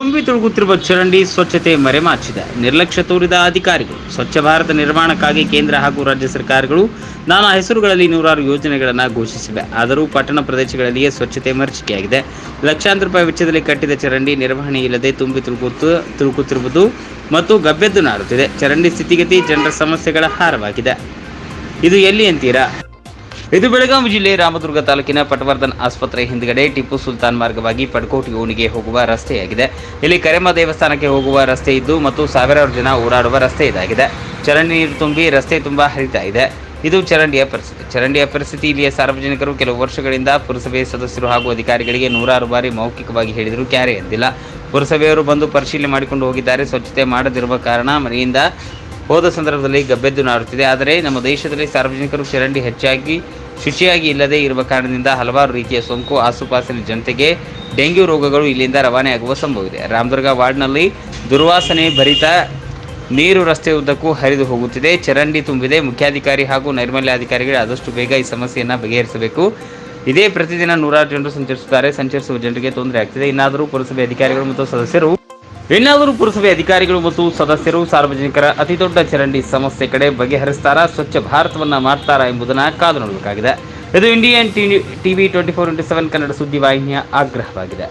ತುಂಬಿ ತುಳುಕುತ್ತಿರುವ ಚರಂಡಿ ಸ್ವಚ್ಛತೆ ಮರೆಮಾಚಿದೆ. ನಿರ್ಲಕ್ಷ್ಯ ತೋರಿದ ಅಧಿಕಾರಿಗಳು, ಸ್ವಚ್ಛ ಭಾರತ ನಿರ್ಮಾಣಕ್ಕಾಗಿ ಕೇಂದ್ರ ಹಾಗೂ ರಾಜ್ಯ ಸರ್ಕಾರಗಳು ನಾನಾ ಹೆಸರುಗಳಲ್ಲಿ ನೂರಾರು ಯೋಜನೆಗಳನ್ನು ಘೋಷಿಸಿವೆ. ಆದರೂ ಪಟ್ಟಣ ಪ್ರದೇಶಗಳಲ್ಲಿಯೇ ಸ್ವಚ್ಛತೆ ಮರೀಚಿಕೆಯಾಗಿದೆ. ಲಕ್ಷಾಂತರ ರೂಪಾಯಿ ವೆಚ್ಚದಲ್ಲಿ ಕಟ್ಟಿದ ಚರಂಡಿ ನಿರ್ವಹಣೆ ಇಲ್ಲದೆ ತುಂಬಿ ತುಳುಕುತ್ತು, ತುಳುಕುತ್ತಿರುವುದು ಮತ್ತು ಗಬ್ಬೆದ್ದು ನಾಡುತ್ತಿದೆ ಚರಂಡಿ ಸ್ಥಿತಿಗತಿ ಜನರ ಸಮಸ್ಯೆಗಳ ಹಾರವಾಗಿದೆ. ಇದು ಎಲ್ಲಿ ಅಂತೀರಾ? ಇದು ಬೆಳಗಾವಿ ಜಿಲ್ಲೆ ರಾಮದುರ್ಗ ತಾಲೂಕಿನ ಪಟವರ್ಧನ್ ಆಸ್ಪತ್ರೆ ಹಿಂದ್ಗಡೆ ಟಿಪ್ಪು ಸುಲ್ತಾನ್ ಮಾರ್ಗವಾಗಿ ಪಡ್ಕೋಟಿ ಓಣಿಗೆ ಹೋಗುವ ರಸ್ತೆಯಾಗಿದೆ. ಇಲ್ಲಿ ಕರೆಮ ದೇವಸ್ಥಾನಕ್ಕೆ ಹೋಗುವ ರಸ್ತೆ ಇದ್ದು ಮತ್ತು ಸಾವಿರಾರು ಜನ ಓಡಾಡುವ ರಸ್ತೆ ಇದಾಗಿದೆ. ಚರಂಡಿ ನೀರು ತುಂಬಿ ರಸ್ತೆ ತುಂಬಾ ಹರಿತಾ ಇದೆ. ಇದು ಚರಂಡಿಯ ಪರಿಸ್ಥಿತಿ. ಚರಂಡಿಯ ಪರಿಸ್ಥಿತಿ ಇಲ್ಲಿಯ ಸಾರ್ವಜನಿಕರು ಕೆಲವು ವರ್ಷಗಳಿಂದ ಪುರಸಭೆ ಸದಸ್ಯರು ಹಾಗೂ ಅಧಿಕಾರಿಗಳಿಗೆ ನೂರಾರು ಬಾರಿ ಮೌಖಿಕವಾಗಿ ಹೇಳಿದರು ಕ್ಯಾರೆ ಎಂದಿಲ್ಲ ಪುರಸಭೆಯವರು ಬಂದು ಪರಿಶೀಲನೆ ಮಾಡಿಕೊಂಡು ಹೋಗಿದ್ದಾರೆ. ಸ್ವಚ್ಛತೆ ಮಾಡದಿರುವ ಕಾರಣ ಮನೆಯಿಂದ ಹೋದ ಸಂದರ್ಭದಲ್ಲಿ ಗಬ್ಬೆದ್ದು ನಾರುತ್ತಿದೆ ಆದರೆ ನಮ್ಮ ದೇಶದಲ್ಲಿ ಸಾರ್ವಜನಿಕರು ಚರಂಡಿ ಹೆಚ್ಚಾಗಿ, ಶುಚಿಯಾಗಿ ಇಲ್ಲದೆ ಇರುವ ಕಾರಣದಿಂದ ಹಲವಾರು ರೀತಿಯ ಸೋಂಕು, ಆಸುಪಾಸಿನ ಜನತೆಗೆ ಡೆಂಗ್ಯೂ ರೋಗಗಳು ಇಲ್ಲಿಂದ ರವಾನೆಯಾಗುವ ಸಂಭವವಿದೆ ರಾಮದುರ್ಗ ವಾರ್ಡ್ನಲ್ಲಿ ದುರ್ವಾಸನೆ ಭರಿತ ನೀರು ರಸ್ತೆ ಉದ್ದಕ್ಕೂ ಹರಿದು ಹೋಗುತ್ತಿದೆ. ಚರಂಡಿ ತುಂಬಿದೆ. ಮುಖ್ಯಾಧಿಕಾರಿ ಹಾಗೂ ನೈರ್ಮಲ್ಯಾಧಿಕಾರಿಗಳು ಆದಷ್ಟು ಬೇಗ ಈ ಸಮಸ್ಯೆಯನ್ನು ಬಗೆಹರಿಸಬೇಕು. ಇದೇ ಪ್ರತಿದಿನ ನೂರಾರು ಜನರು ಸಂಚರಿಸುತ್ತಾರೆ. ಸಂಚರಿಸುವ ಜನರಿಗೆ ತೊಂದರೆ ಆಗ್ತಿದೆ. ಇನ್ನಾದರೂ ಪುರಸಭೆ ಅಧಿಕಾರಿಗಳು ಮತ್ತು ಸದಸ್ಯರು ಇನ್ನಾದರೂ ಪುರಸಭೆ ಅಧಿಕಾರಿಗಳು ಮತ್ತು ಸದಸ್ಯರು ಸಾರ್ವಜನಿಕರ ಅತಿದೊಡ್ಡ ಚರಂಡಿ ಸಮಸ್ಯೆ ಕಡೆ ಬಗೆಹರಿಸ್ತಾರಾ, ಸ್ವಚ್ಛ ಭಾರತವನ್ನು ಮಾಡ್ತಾರಾ ಎಂಬುದನ್ನು ಕಾದು ನೋಡಬೇಕಾಗಿದೆ. ಇದು Indian TV twenty four into seven Kannada ಸುದ್ದಿವಾಹಿನಿಯ ಆಗ್ರಹವಾಗಿದೆ.